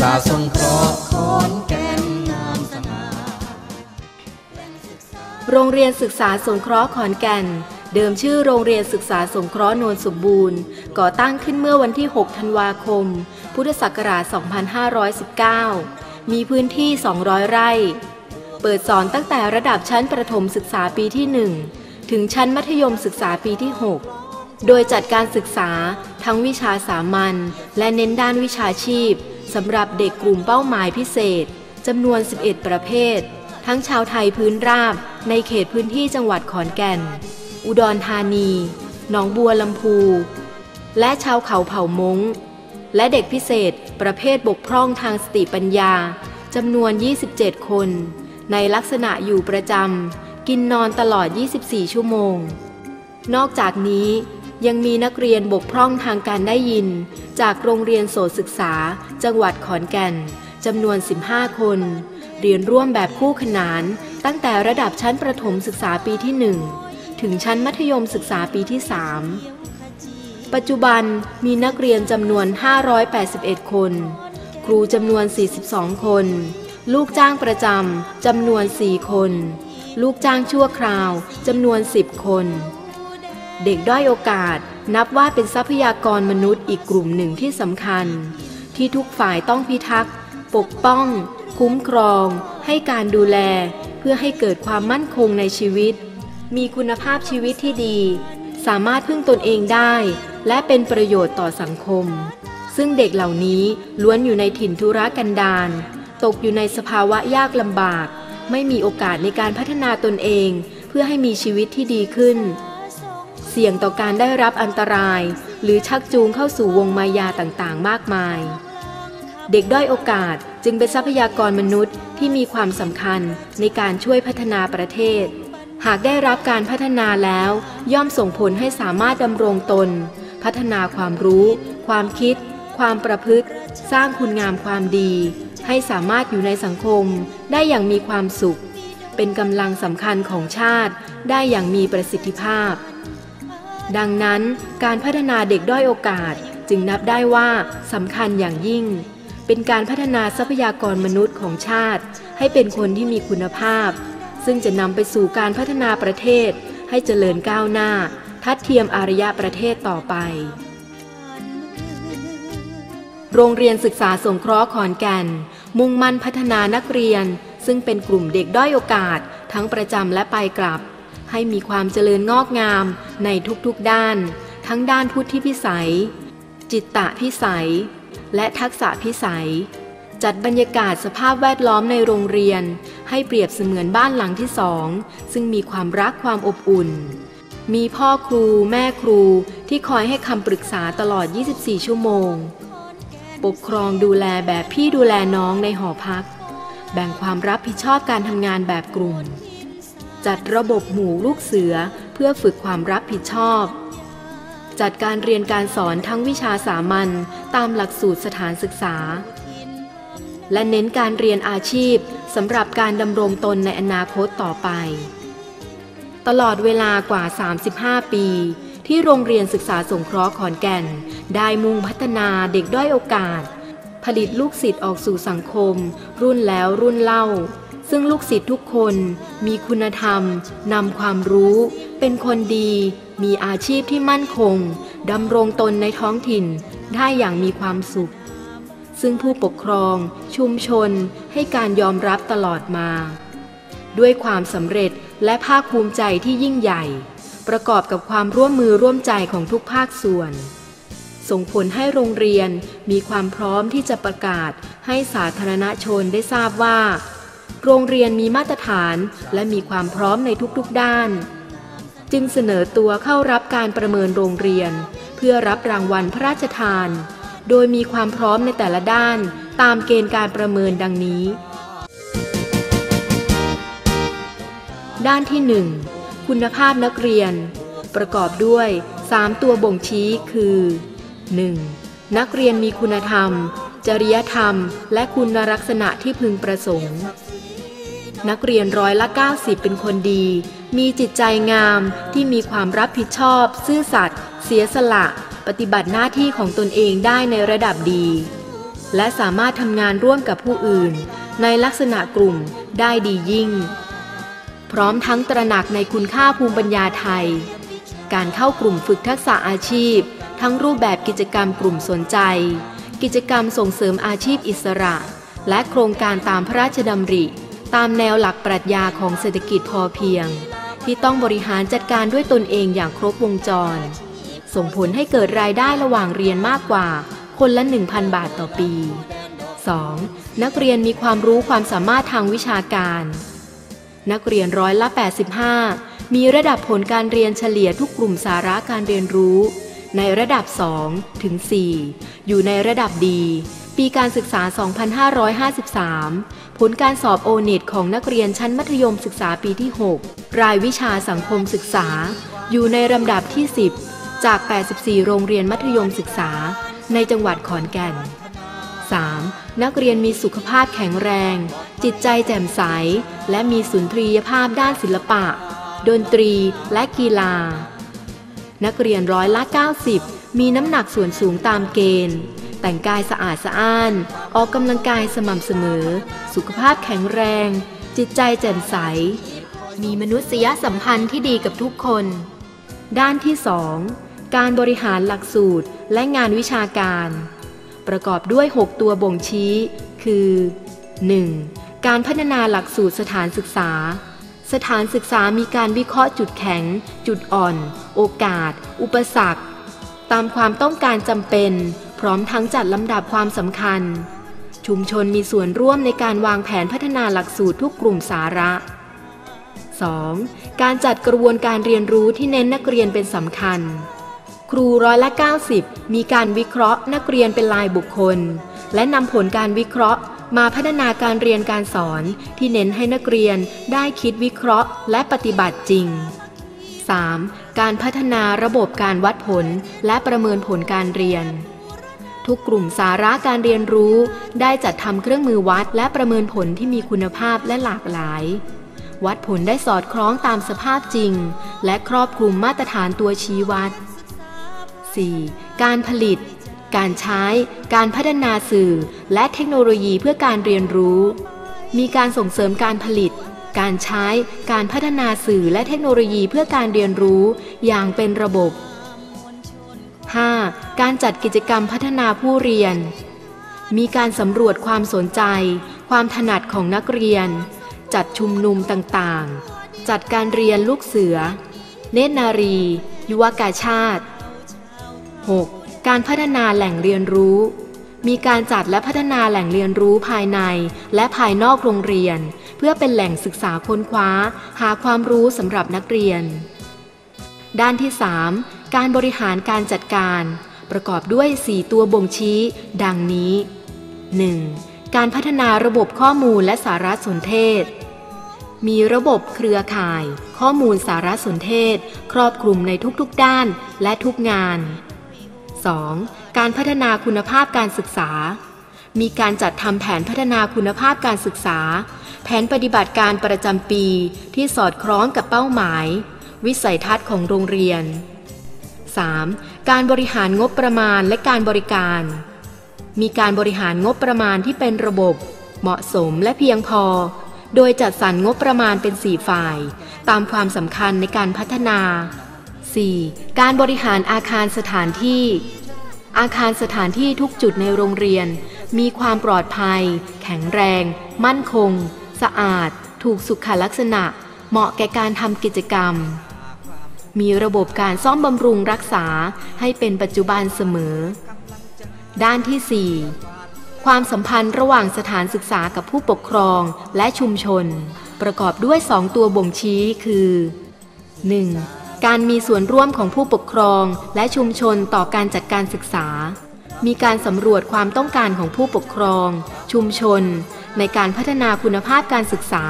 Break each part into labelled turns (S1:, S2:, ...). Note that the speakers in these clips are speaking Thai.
S1: ษาสงเคราะห์ขอนแก่นงามสง่า
S2: โรงเรียนศึกษาสงเคราะห์ขอนแก่น เดิมชื่อโรงเรียนศึกษาสงเคราะห์โนนสมบูรณ์ ก่อตั้งขึ้นเมื่อวันที่ 6 ธันวาคม พุทธศักราช 2519 มีพื้นที่ 200 ไร่ เปิดสอนตั้งแต่ระดับชั้นประถมศึกษาปีที่ 1 ถึงชั้นมัธยมศึกษาปีที่ 6 โดยจัดการศึกษาทั้งวิชาสามัญและเน้นด้านวิชาชีพ สำหรับเด็กกลุ่มเป้าหมายพิเศษจำนวน 11 ประเภท ทั้งชาวไทยพื้นราบในเขตพื้นที่จังหวัดขอนแก่น อุดรธานี หนองบัวลำพู และชาวเขาเผ่ามงและเด็กพิเศษประเภทบกพร่องทางสติปัญญาจำนวน 27 คน ในลักษณะอยู่ประจำกินนอนตลอด 24 ชั่วโมง นอกจากนี้ ยังมีนักเรียนบกพร่องทางการได้ยิน จากโรงเรียนโสตศึกษา จังหวัดขอนแก่นจำนวน 15 คน เรียนร่วมแบบคู่ขนาน ตั้งแต่ระดับชั้นประถมศึกษาปีที่ 1 ถึงชั้นมัธยมศึกษาปีที่ 3 ปัจจุบันมีนักเรียนจำนวน 581 คน ครูจำนวน 42 คน ลูกจ้างประจำจำนวน 4 คน ลูกจ้างชั่วคราวจำนวน 10 คน เด็กด้อยโอกาสนับว่าเป็นทรัพยากรมนุษย์อีกกลุ่มหนึ่งที่สำคัญ ที่ทุกฝ่ายต้องพิทักษ์ ปกป้อง คุ้มครอง ให้การดูแล เพื่อให้เกิดความมั่นคงในชีวิต มีคุณภาพชีวิตที่ดี สามารถพึ่งตนเองได้ และเป็นประโยชน์ต่อสังคม ซึ่งเด็กเหล่านี้ล้วนอยู่ในถิ่นธุรกันดารตกอยู่ในสภาวะยากลำบาก ไม่มีโอกาสในการพัฒนาตนเอง เพื่อให้มีชีวิตที่ดีขึ้น เสี่ยงต่อการได้รับอันตราย หรือชักจูงเข้าสู่วงมายาต่างๆ มากมาย เด็กด้อยโอกาสจึงเป็นทรัพยากรมนุษย์ที่มีความสำคัญในการช่วยพัฒนาประเทศ หากได้รับการพัฒนาแล้ว ย่อมส่งผลให้สามารถดำรงตน พัฒนาความรู้ ความคิด ความประพฤติ สร้างคุณงามความดี ให้สามารถอยู่ในสังคม ได้อย่างมีความสุข เป็นกำลังสำคัญของชาติ ได้อย่างมีประสิทธิภาพ ดังนั้นการพัฒนาเด็กด้อยโอกาสจึงนับได้ว่าสำคัญอย่างยิ่ง เป็นการพัฒนาทรัพยากรมนุษย์ของชาติ ให้เป็นคนที่มีคุณภาพ ซึ่งจะนำไปสู่การพัฒนาประเทศ ให้เจริญก้าวหน้า ทัดเทียมอารยประเทศต่อไป โรงเรียนศึกษาสงเคราะห์ขอนแก่น มุ่งมั่นพัฒนานักเรียน ซึ่งเป็นกลุ่มเด็กด้อยโอกาส ทั้งประจำและไปกลับ ให้มีความเจริญงอกงามในทุกๆด้าน ทั้งด้านพุทธิพิสัย จิตตะพิสัย และทักษะพิสัย จัดบรรยากาศสภาพแวดล้อมในโรงเรียน ให้เปรียบเสมือนบ้านหลังที่สอง ซึ่งมีความรักความอบอุ่น มีพ่อครูแม่ครูที่คอยให้คำปรึกษาตลอด 24 ชั่วโมง ปกครองดูแลแบบพี่ดูแลน้องในหอพัก แบ่งความรับผิดชอบการทำงานแบบกลุ่ม จัดระบบหมู่ลูกเสือเพื่อฝึกความรับผิดชอบ จัดการเรียนการสอนทั้งวิชาสามัญตามหลักสูตรสถานศึกษา และเน้นการเรียนอาชีพสำหรับการดำรงตนในอนาคตต่อไป ตลอดเวลากว่า 35 ปี ที่โรงเรียนศึกษาสงเคราะห์ขอนแก่น ได้มุ่งพัฒนาเด็กด้อยโอกาส ผลิตลูกศิษย์ออกสู่สังคม รุ่นแล้วรุ่นเล่า ซึ่งลูกศิษย์ทุกคนมีคุณธรรมนำความรู้ เป็นคนดี มีอาชีพที่มั่นคงดำรงตนในท้องถิ่นได้อย่างมีความสุข ซึ่งผู้ปกครอง ชุมชนให้การยอมรับตลอดมา ด้วยความสำเร็จและภาคภูมิใจที่ยิ่งใหญ่ ประกอบกับความร่วมมือร่วมใจของทุกภาคส่วน ส่งผลให้โรงเรียนมีความพร้อมที่จะประกาศให้สาธารณชนได้ทราบว่า โรงเรียนมีมาตรฐานและมีความพร้อมในทุกๆด้าน จึงเสนอตัวเข้ารับการประเมินโรงเรียน เพื่อรับรางวัลพระราชทาน โดยมีความพร้อมในแต่ละด้าน ตามเกณฑ์การประเมินดังนี้ ด้านที่ 1 คุณภาพนักเรียน ประกอบด้วย 3 ตัวบ่งชี้คือ 1. นักเรียนมีคุณธรรม จริยธรรม และคุณลักษณะที่พึงประสงค์ นักเรียนร้อยละ 90 เป็นคนดี มีจิตใจงามที่มีความรับผิดชอบ ซื่อสัตย์เสียสละ ปฏิบัติหน้าที่ของตนเองได้ในระดับดี และสามารถทำงานร่วมกับผู้อื่น ในลักษณะกลุ่มได้ดียิ่ง พร้อมทั้งตระหนักในคุณค่าภูมิปัญญาไทย การเข้ากลุ่มฝึกทักษะอาชีพ ทั้งรูปแบบกิจกรรมกลุ่มสนใจ กิจกรรมส่งเสริมอาชีพอิสระ และโครงการตามพระราชดำริ ตามแนวหลักปรัชญาของเศรษฐกิจพอเพียง ที่ต้องบริหารจัดการด้วยตนเองอย่างครบวงจร ส่งผลให้เกิดรายได้ระหว่างเรียนมากกว่า คนละ 1,000 บาทต่อปี 2. นักเรียนมีความรู้ความสามารถทางวิชาการ นักเรียนร้อยละ 85 มีระดับผลการเรียนเฉลี่ยทุกกลุ่มสาระการเรียนรู้ ในระดับ2ถึง4อยู่ในระดับดี ปีการศึกษา 2553 ผลการสอบโอเน็ตของนักเรียนชั้นมัธยมศึกษาปีที่ 6 รายวิชาสังคมศึกษา อยู่ในลำดับที่ 10 จาก 84 โรงเรียนมัธยมศึกษา ในจังหวัดขอนแก่น 3. นักเรียนมีสุขภาพแข็งแรง จิตใจแจ่มใส และมีสุนทรียภาพด้านศิลปะ ดนตรีและกีฬา นักเรียนร้อยละ 90 มีน้ำหนักส่วนสูงตามเกณฑ์ แต่งกายสะอาดสะอ้าน ออกกำลังกายสม่ำเสมอ สุขภาพแข็งแรง จิตใจแจ่มใส มีมนุษยสัมพันธ์ที่ดีกับทุกคน ด้านที่ 2 การบริหารหลักสูตรและงานวิชาการ ประกอบด้วย 6 ตัวบ่งชี้ คือ 1. การพัฒนาหลักสูตรสถานศึกษา สถานศึกษามีการวิเคราะห์จุดแข็ง จุดอ่อน โอกาส อุปสรรค ตามความต้องการจำเป็น พร้อมทั้งจัดลำดับความสำคัญ ชุมชนมีส่วนร่วมในการวางแผนพัฒนาหลักสูตรทุกกลุ่มสาระ 2. การจัดกระบวนการเรียนรู้ที่เน้นนักเรียนเป็นสำคัญ ครูร้อยละ 90 มีการวิเคราะห์นักเรียนเป็นลายบุคคล และนำผลการวิเคราะห์ มาพัฒนาการเรียนการสอนที่เน้นให้นักเรียนได้คิดวิเคราะห์ และปฏิบัติจริง 3. การพัฒนาระบบการวัดผลและประเมินผลการเรียน ทุกกลุ่มสาระการเรียนรู้ ได้จัดทำเครื่องมือวัดและประเมินผลที่มีคุณภาพและหลากหลาย วัดผลได้สอดคล้องตามสภาพจริง และครอบคลุมมาตรฐานตัวชี้วัด 4. การผลิต การใช้ การพัฒนาสื่อ และเทคโนโลยีเพื่อการเรียนรู้ มีการส่งเสริมการผลิต การใช้ การพัฒนาสื่อและเทคโนโลยีเพื่อการเรียนรู้ อย่างเป็นระบบ 5. การจัดกิจกรรมพัฒนาผู้เรียน มีการสำรวจความสนใจ ความถนัดของนักเรียน จัดชุมนุมต่างๆ จัดการเรียนลูกเสือ เนตรนารี ยุวกาชาติ 6. การพัฒนาแหล่งเรียนรู้ มีการจัดและพัฒนาแหล่งเรียนรู้ภายใน และภายนอกโรงเรียน เพื่อเป็นแหล่งศึกษาค้นคว้า หาความรู้สำหรับนักเรียน ด้านที่ 3 การบริหารการจัดการ ประกอบด้วย 4 ตัวบ่งชี้ ดังนี้ 1. การพัฒนาระบบข้อมูลและสารสนเทศมีระบบเครือข่าย ข้อมูลสารสนเทศ ครอบคลุมในทุกๆด้านและทุกงาน 2. การพัฒนาคุณภาพการศึกษา มีการจัดทำแผนพัฒนาคุณภาพการศึกษา แผนปฏิบัติการประจำปีที่สอดคล้องกับเป้าหมาย วิสัยทัศน์ของโรงเรียน 3. การบริหารงบประมาณและการบริการ มีการบริหารงบประมาณที่เป็นระบบ เหมาะสมและเพียงพอ โดยจัดสรรงบประมาณเป็น 4 ฝ่าย ตามความสำคัญในการพัฒนา 4. การบริหารอาคารสถานที่ อาคารสถานที่ทุกจุดในโรงเรียน มีความปลอดภัย แข็งแรง มั่นคง สะอาด ถูกสุขลักษณะ เหมาะแก่การทำกิจกรรม มีระบบการซ่อมบำรุงรักษาให้เป็นปัจจุบันเสมอ ด้านที่ 4 ความสัมพันธ์ระหว่างสถานศึกษากับผู้ปกครองและชุมชน ประกอบด้วย 2 ตัวบ่งชี้คือ 1. การมีส่วนร่วมของผู้ปกครองและชุมชนต่อการจัดการศึกษา มีการสำรวจความต้องการของผู้ปกครอง ชุมชน ในการพัฒนาคุณภาพการศึกษา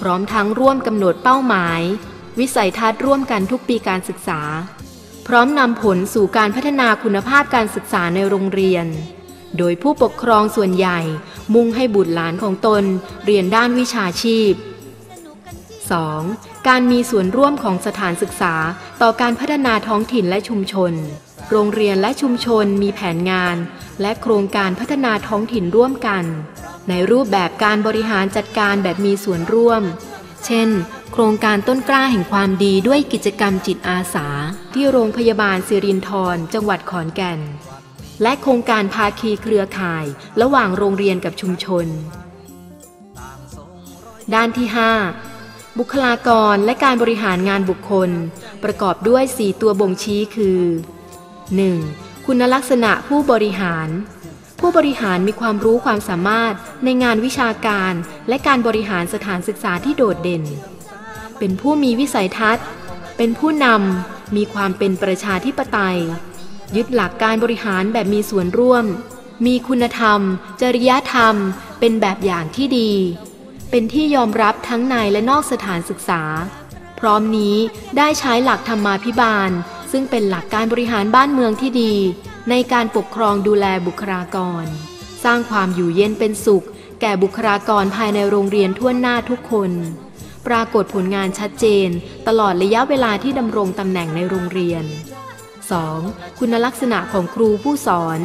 S2: พร้อมทั้งร่วมกำหนดเป้าหมาย วิสัยทัศน์ร่วมกันทุกปีการศึกษา พร้อมนำผลสู่การพัฒนาคุณภาพการศึกษาในโรงเรียน โดยผู้ปกครองส่วนใหญ่ มุ่งให้บุตรหลานของตน เรียนด้านวิชาชีพ 2. การมีส่วนร่วมของสถานศึกษาต่อการพัฒนาท้องถิ่นและชุมชน โรงเรียนและชุมชนมีแผนงาน และโครงการพัฒนาท้องถิ่นร่วมกัน ในรูปแบบการบริหารจัดการแบบมีส่วนร่วม เช่น โครงการต้นกล้าแห่งความดีด้วยกิจกรรมจิตอาสา ที่โรงพยาบาลสิรินธรจังหวัดขอนแก่น และโครงการภาคีเครือข่าย ระหว่างโรงเรียนกับชุมชน ด้านที่ 5 บุคลากรและการบริหารงานบุคคล ประกอบด้วย 4 ตัวบ่งชี้คือ 1. คุณลักษณะผู้บริหาร ผู้บริหารมีความรู้ความสามารถในงานวิชาการ และการบริหารสถานศึกษาที่โดดเด่น เป็นผู้มีวิสัยทัศน์ เป็นผู้นำมีความเป็นประชาธิปไตย ยึดหลักการบริหารแบบมีส่วนร่วม มีคุณธรรม จริยธรรม เป็นแบบอย่างที่ดี เป็นที่ยอมรับทั้งในและนอกสถานศึกษา พร้อมนี้ได้ใช้หลักธรรมาภิบาล ซึ่งเป็นหลักการบริหารบ้านเมืองที่ดี ในการปกครองดูแลบุคลากร สร้างความอยู่เย็นเป็นสุข แก่บุคลากรภายในโรงเรียนทั่วหน้าทุกคน ปรากฏผลงานชัดเจน ตลอดระยะเวลาที่ดำรงตำแหน่งในโรงเรียน 2. คุณลักษณะของครูผู้สอน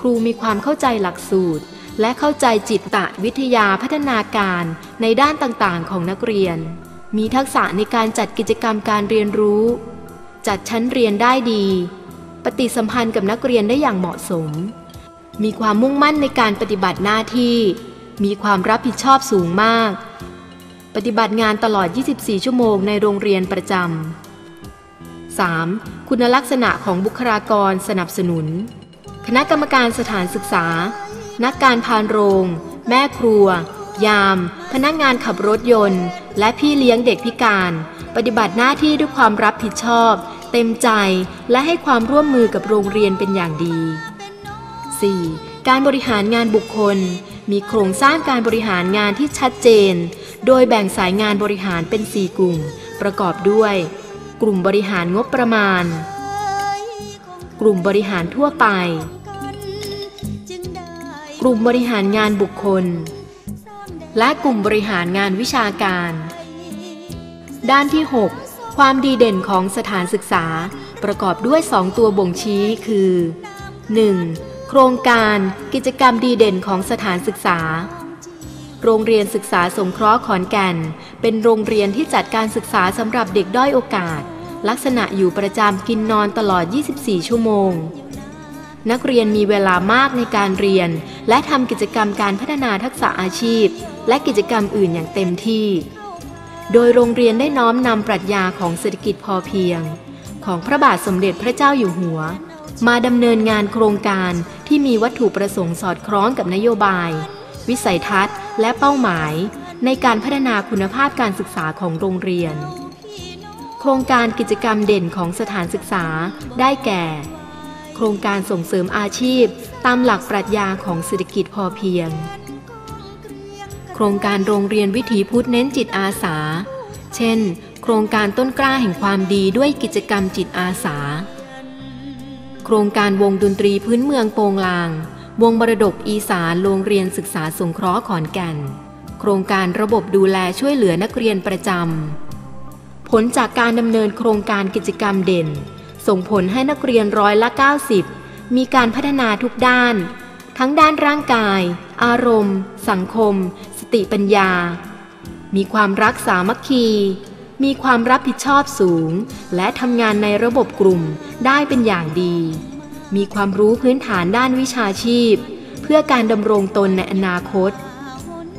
S2: ครูมีความเข้าใจหลักสูตร และเข้าใจจิตตะวิทยาพัฒนาการในด้านต่างๆ ของนักเรียน มีทักษะในการจัดกิจกรรมการเรียนรู้ จัดชั้นเรียนได้ดี ปฏิสัมพันธ์กับนักเรียนได้อย่างเหมาะสม มีความมุ่งมั่นในการปฏิบัติหน้าที่ มีความรับผิดชอบสูงมาก ปฏิบัติงานตลอด 24 ชั่วโมงในโรงเรียนประจำ 3. คุณลักษณะของบุคลากรสนับสนุน คณะกรรมการสถานศึกษา นักการพานโรง แม่ครัว ยาม พนักงานขับรถยนต์ และพี่เลี้ยงเด็กพิการ ปฏิบัติหน้าที่ด้วยความรับผิดชอบ เต็มใจและให้ความร่วมมือกับโรงเรียนเป็นอย่างดี 4. การบริหารงานบุคคล มีโครงสร้างการบริหารงานที่ชัดเจน โดยแบ่งสายงานบริหารเป็น 4 กลุ่ม ประกอบด้วย กลุ่มบริหารงบประมาณ กลุ่มบริหารทั่วไป กลุ่มบริหารงานบุคคล และกลุ่มบริหารงานวิชาการ ด้านที่ 6 ความดีเด่นของสถานศึกษาประกอบด้วย 2 ตัวบ่งชี้คือ 1. โครงการกิจกรรมดีเด่นของสถานศึกษา โรงเรียนศึกษาสงเคราะห์ขอนแก่น เป็นโรงเรียนที่จัดการศึกษาสำหรับเด็กด้อยโอกาส ลักษณะอยู่ประจำกินนอนตลอด 24 ชั่วโมง นักเรียนมีเวลามากในการเรียน และทำกิจกรรมการพัฒนาทักษะอาชีพ และกิจกรรมอื่นอย่างเต็มที่ โดยโรงเรียนได้น้อมนำปรัชญาของเศรษฐกิจพอเพียง ของพระบาทสมเด็จพระเจ้าอยู่หัว มาดำเนินงานโครงการที่มีวัตถุประสงค์สอดคล้องกับนโยบาย วิสัยทัศน์ และเป้าหมาย ในการพัฒนาคุณภาพการศึกษาของโรงเรียน โครงการกิจกรรมเด่นของสถานศึกษาได้แก่ ครงการส่งเสริมอาชีพ ตามหลักปรัชญาของเศรษฐกิจพอเพียง โครงการโรงเรียนวิถีพุทธเน้นจิตอาสา เช่น โครงการต้นกล้าแห่งความดีด้วยกิจกรรมจิตอาสา โครงการวงดนตรีพื้นเมืองโปงลาง วงมรดกอีสานโรงเรียนศึกษาสงเคราะห์ขอนแก่น โครงการระบบดูแลช่วยเหลือนักเรียนประจำผลจากการดำเนินโครงการกิจกรรมเด่น ส่งผลให้นักเรียนร้อยละ 90 มีการพัฒนาทุกด้าน ทั้งด้านร่างกาย อารมณ์ สังคม สติปัญญา มีความรักสามัคคี มีความรับผิดชอบสูง และทำงานในระบบกลุ่มได้เป็นอย่างดี มีความรู้พื้นฐานด้านวิชาชีพ เพื่อการดำรงตนในอนาคต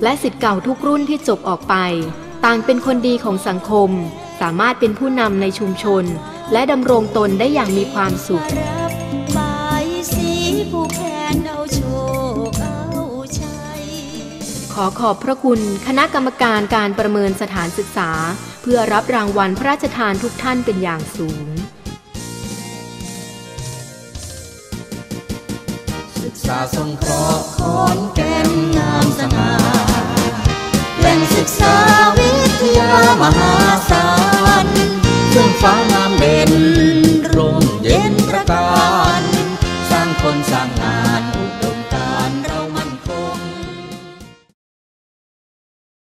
S2: และสิทธิ์เก่าทุกรุ่นที่จบออกไป ต่างเป็นคนดีของสังคม สามารถเป็นผู้นำในชุมชน และดำรงตนได้อย่างมีความสุข
S1: รับใบายสีผู้แทนเอาโชคเอาชัย
S2: ขอขอบพระคุณคณะกรรมการการประเมินสถานศึกษา เพื่อรับรางวัลพระราชทานทุกท่านเป็นอย่างสูง
S1: ศึกษาสงเคราะห์ขอนแก่นงามสง่าแหล่งศึกษาวิทยามหาศาล เฟื่องฟ้างามเด่นร่มเย็นประการ สร้างคนสร้างงานอุด